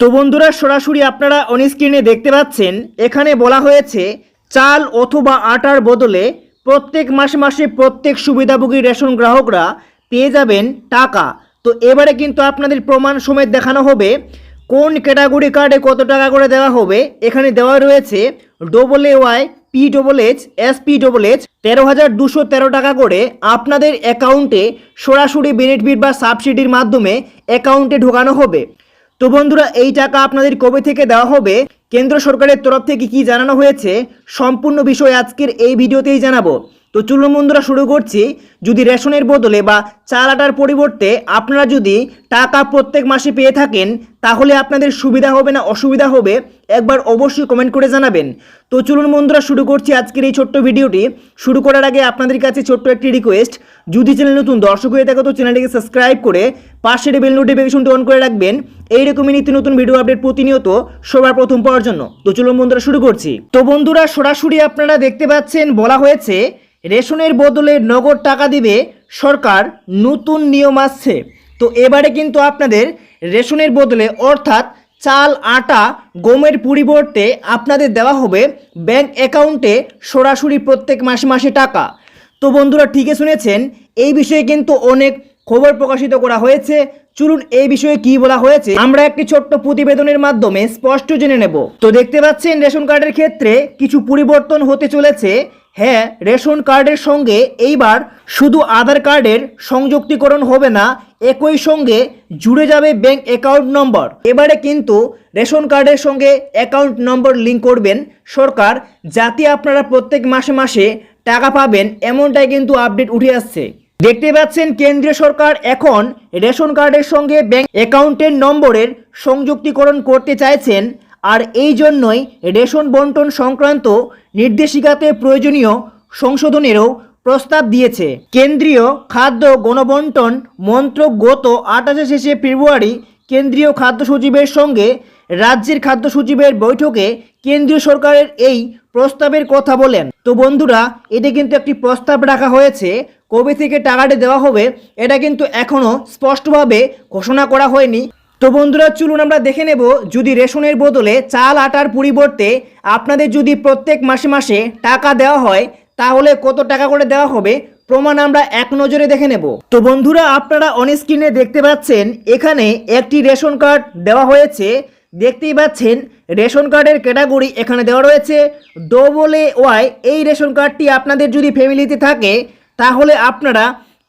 তো বন্ধুরা, সরাসরি আপনারা অন স্ক্রিনে দেখতে পাচ্ছেন, এখানে বলা হয়েছে চাল অথবা আটার বদলে প্রত্যেক মাসে মাসে প্রত্যেক সুবিধাভোগী রেশন গ্রাহকরা পেয়ে যাবেন টাকা। তো এবারে কিন্তু আপনাদের প্রমাণ সমেত দেখানো হবে, কোন ক্যাটাগরি কার্ডে কত টাকা করে দেওয়া হবে। এখানে দেওয়া রয়েছে double A Y P double H S P double H তেরো হাজার দুশো তেরো টাকা করে আপনাদের অ্যাকাউন্টে সরাসরি বেনিফিট বা সাবসিডির মাধ্যমে অ্যাকাউন্টে ঢোকানো হবে। তো বন্ধুরা, এই টাকা আপনাদের কবে থেকে দেওয়া হবে? কেন্দ্র সরকারের তরফ থেকে কি জানানো হয়েছে? সম্পূর্ণ বিষয় আজকের এই ভিডিওতেই জানাব। তো চলুন বন্ধুরা, শুরু করছি। যদি রেশনের বদলে বা চাল আটার পরিবর্তে আপনারা যদি টাকা প্রত্যেক মাসে পেয়ে থাকেন, তাহলে আপনাদের সুবিধা হবে না, অসুবিধা হবে, একবার অবশ্যই কমেন্ট করে জানাবেন। তো চলুন বন্ধুরা, শুরু করছি আজকের এই ছোট্ট ভিডিওটি। শুরু করার আগে আপনাদের কাছে ছোট্ট একটি রিকোয়েস্ট যদি চ্যানেল নতুন, দর্শক হয়ে থাকে তো চ্যানেলটিকে সাবস্ক্রাইব করে পাশের বেল নোটিফিকেশনটি অন করে রাখবেন। এইরকমই নিত্য নতুন ভিডিও আপডেট প্রতিনিয়ত সবার প্রথম পাওয়ার জন্য। তো চলুন বন্ধুরা, শুরু করছি। তো বন্ধুরা, সরাসরি আপনারা দেখতে পাচ্ছেন, বলা হয়েছে রেশনের বদলে নগদ টাকা দিবে সরকার, নতুন নিয়ম আসছে। তো এবারে কিন্তু আপনাদের রেশনের বদলে অর্থাৎ চাল, আটা, গমের পরিবর্তে আপনাদের দেওয়া হবে ব্যাংক অ্যাকাউন্টে সরাসরি প্রত্যেক মাসে মাসে টাকা। তো বন্ধুরা ঠিকই শুনেছেন, এই বিষয়ে কিন্তু অনেক খবর প্রকাশিত করা হয়েছে। চলুন এই বিষয়ে কি বলা হয়েছে, আমরা একটি ছোট্ট প্রতিবেদনের মাধ্যমে স্পষ্ট জেনে নেব। তো দেখতে পাচ্ছেন, রেশন কার্ডের ক্ষেত্রে কিছু পরিবর্তন হতে চলেছে। হ্যাঁ রেশন কার্ডের সঙ্গে এইবার শুধু আধার কার্ডের সংযুক্তিকরণ হবে না, একই সঙ্গে জুড়ে যাবে ব্যাংক অ্যাকাউন্ট নম্বর এবারে কিন্তু রেশন কার্ডের সঙ্গে অ্যাকাউন্ট নম্বর লিঙ্ক করবেন সরকার, যাতে আপনারা প্রত্যেক মাসে মাসে টাকা পাবেন, এমনটাই কিন্তু আপডেট উঠে আসছে। দেখতে পাচ্ছেন কেন্দ্রীয় সরকার এখন রেশন কার্ডের সঙ্গে ব্যাংক অ্যাকাউন্টের নম্বরের সংযুক্তিকরণ করতে চাইছেন। আর এই জন্যই রেশন বন্টন সংক্রান্ত নির্দেশিকাতে প্রয়োজনীয় সংশোধনেরও প্রস্তাব দিয়েছে। কেন্দ্রীয় খাদ্য গণবন্টন মন্ত্রক গত আঠাশে শেষে ফেব্রুয়ারি কেন্দ্রীয় খাদ্য সচিবের সঙ্গে রাজ্যের খাদ্য সচিবের বৈঠকে কেন্দ্রীয় সরকারের এই প্রস্তাবের কথা বলেন। তো বন্ধুরা, এটা কিন্তু একটি প্রস্তাব রাখা হয়েছে। কবে থেকে টাকাটা দেওয়া হবে, এটা কিন্তু এখনও স্পষ্টভাবে ঘোষণা করা হয়নি। তো বন্ধুরা, চলুন আমরা দেখে নেব যদি রেশনের বদলে চাল, আটার পরিবর্তে আপনাদের যদি প্রত্যেক মাসে মাসে টাকা দেওয়া হয়, তাহলে কত টাকা করে দেওয়া হবে? প্রমাণ আমরা এক নজরে দেখে নেব। তো বন্ধুরা, আপনারা অন স্ক্রিনে দেখতে পাচ্ছেন, এখানে একটি রেশন কার্ড দেওয়া হয়েছে। দেখতেই পাচ্ছেন, রেশন কার্ডের ক্যাটাগরি এখানে দেওয়া রয়েছে। ডবল এ ওয়াই এই রেশন কার্ডটি আপনাদের যদি ফ্যামিলিতে থাকে, তাহলে আপনারা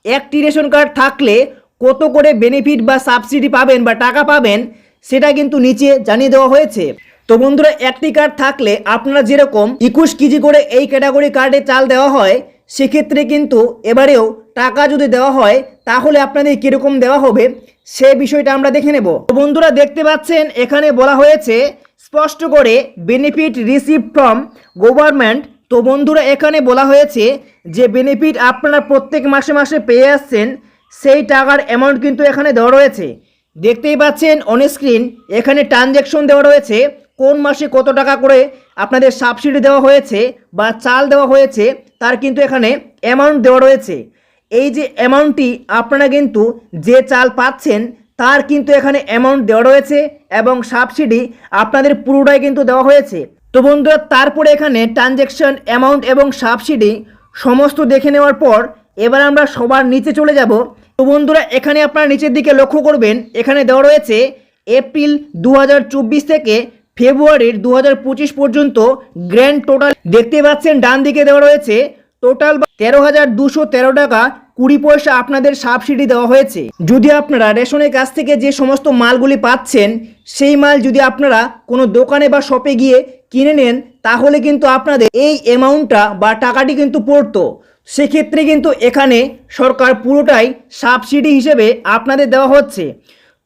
একটি রেশন কার্ড থাকলে কত করে বেনিফিট বা সাবসিডি পাবেন বা টাকা পাবেন, সেটা কিন্তু নিচে জানিয়ে দেওয়া হয়েছে। তো বন্ধুরা, একটি কার্ড থাকলে আপনারা যেরকম একুশ কেজি করে এই ক্যাটাগরি কার্ডে চাল দেওয়া হয়, সেক্ষেত্রে কিন্তু এবারেও টাকা যদি দেওয়া হয়, তাহলে আপনাদের কীরকম দেওয়া হবে, সে বিষয়টা আমরা দেখে নেব। তো বন্ধুরা, দেখতে পাচ্ছেন, এখানে বলা হয়েছে, স্পষ্ট করে বেনিফিট রিসিভ ফ্রম গভর্নমেন্ট তো বন্ধুরা, এখানে বলা হয়েছে যে বেনিফিট আপনারা প্রত্যেক মাসে মাসে পেয়ে আসছেন সেই টাকার অ্যামাউন্ট কিন্তু এখানে দেওয়া রয়েছে। দেখতেই পাচ্ছেন অন স্ক্রিন এখানে ট্রানজ্যাকশন দেওয়া রয়েছে, কোন মাসে কত টাকা করে আপনাদের সাবসিডি দেওয়া হয়েছে বা চাল দেওয়া হয়েছে, তার কিন্তু এখানে অ্যামাউন্ট দেওয়া রয়েছে। এই যে অ্যামাউন্টটি আপনারা কিন্তু যে চাল পাচ্ছেন, তার কিন্তু এখানে অ্যামাউন্ট দেওয়া রয়েছে এবং সাবসিডি আপনাদের পুরোটাই কিন্তু দেওয়া হয়েছে। তো বন্ধুরা, তারপরে এখানে ট্রানজ্যাকশন অ্যামাউন্ট এবং সাবসিডি সমস্ত দেখে নেওয়ার পর এবার আমরা সবার নিচে চলে যাব। তো বন্ধুরা, এখানে আপনারা নিচের দিকে লক্ষ্য করবেন, এখানে দেওয়া রয়েছে এপ্রিল দু হাজার চব্বিশ থেকে ফেব্রুয়ারির দু হাজার পঁচিশ পর্যন্ত গ্র্যান্ড টোটাল দেখতে পাচ্ছেন, ডান দিকে দেওয়া রয়েছে টোটাল তেরো হাজার দুশো তেরো টাকা কুড়ি পয়সা আপনাদের সাবসিডি দেওয়া হয়েছে। যদি আপনারা রেশনের কাছ থেকে যে সমস্ত মালগুলি পাচ্ছেন, সেই মাল যদি আপনারা কোনো দোকানে বা শপে গিয়ে কিনে নেন তাহলে কিন্তু আপনাদের এই অ্যামাউন্টটা বা টাকাটি কিন্তু পড়তো। সেক্ষেত্রে কিন্তু এখানে সরকার পুরোটাই সাবসিডি হিসেবে আপনাদের দেওয়া হচ্ছে।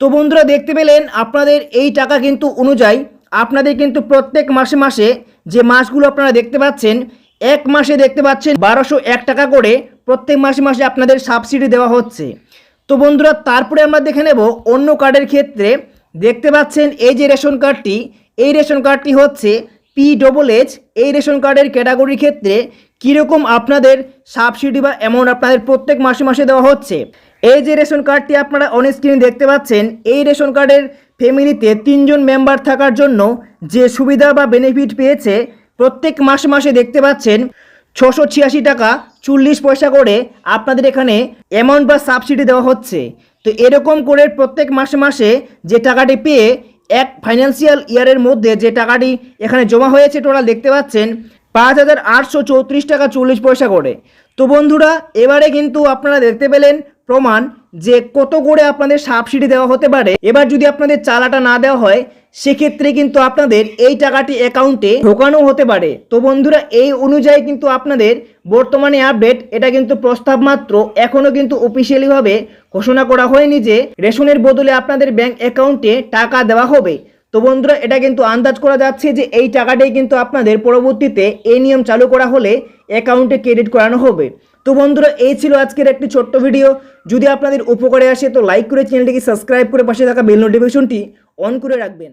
তো বন্ধুরা দেখতে পেলেন, আপনাদের এই টাকা কিন্তু অনুযায়ী আপনাদের কিন্তু প্রত্যেক মাসে মাসে যে মাসগুলো আপনারা দেখতে পাচ্ছেন, এক মাসে দেখতে পাচ্ছেন বারোশো এক টাকা করে প্রত্যেক মাসে মাসে আপনাদের সাবসিডি দেওয়া হচ্ছে। তো বন্ধুরা, তারপরে আমরা দেখে নেব অন্য কার্ডের ক্ষেত্রে। দেখতে পাচ্ছেন, এই যে রেশন কার্ডটি এই রেশন কার্ডটি হচ্ছে পি ডবল এইচ এই রেশন কার্ডের ক্যাটাগরির ক্ষেত্রে কীরকম আপনাদের সাবসিডি বা অ্যামাউন্ট আপনাদের প্রত্যেক মাসে মাসে দেওয়া হচ্ছে? এই যে রেশন কার্ডটি আপনারা অন স্ক্রিনে দেখতে পাচ্ছেন, এই রেশন কার্ডের ফ্যামিলিতে তিনজন মেম্বার থাকার জন্য যে সুবিধা বা বেনিফিট পেয়েছে, প্রত্যেক মাসে মাসে দেখতে পাচ্ছেন, ছশো ছিয়াশি টাকা চল্লিশ পয়সা করে আপনাদের এখানে অ্যামাউন্ট বা সাবসিডি দেওয়া হচ্ছে। তো এরকম করে প্রত্যেক মাসে মাসে যে টাকাটি পেয়ে এক ফাইন্যান্সিয়াল ইয়ারের মধ্যে যে টাকাটি এখানে জমা হয়েছে টোটাল দেখতে পাচ্ছেন, পাঁচ হাজার আটশো চৌত্রিশ টাকা চল্লিশ পয়সা করে। তো বন্ধুরা, এবারে কিন্তু আপনারা দেখতে পেলেন প্রমাণ যে কত করে আপনাদের সাবসিডি দেওয়া হতে পারে। এবার যদি আপনাদের চালাটা না দেওয়া হয়, সেক্ষেত্রে কিন্তু আপনাদের এই টাকাটি অ্যাকাউন্টে ঢোকানো হতে পারে। তো বন্ধুরা, এই অনুযায়ী কিন্তু আপনাদের বর্তমানে আপডেট এটা কিন্তু প্রস্তাব মাত্র এখনও কিন্তু অফিসিয়ালিভাবে ঘোষণা করা হয়নি যে রেশনের বদলে আপনাদের ব্যাংক অ্যাকাউন্টে টাকা দেওয়া হবে। তো বন্ধুরা, এটা কিন্তু আন্দাজ করা যাচ্ছে যে এই টাকাটাই কিন্তু আপনাদের পরবর্তীতে এই নিয়ম চালু করা হলে অ্যাকাউন্টে ক্রেডিট করানো হবে। তো বন্ধুরা, এই ছিল আজকের একটি ছোট্ট ভিডিও যদি আপনাদের উপকারে আসে, তো লাইক করে চ্যানেলটিকে সাবস্ক্রাইব করে পাশে থাকা বেল নোটিফিকেশনটি অন করে রাখবেন।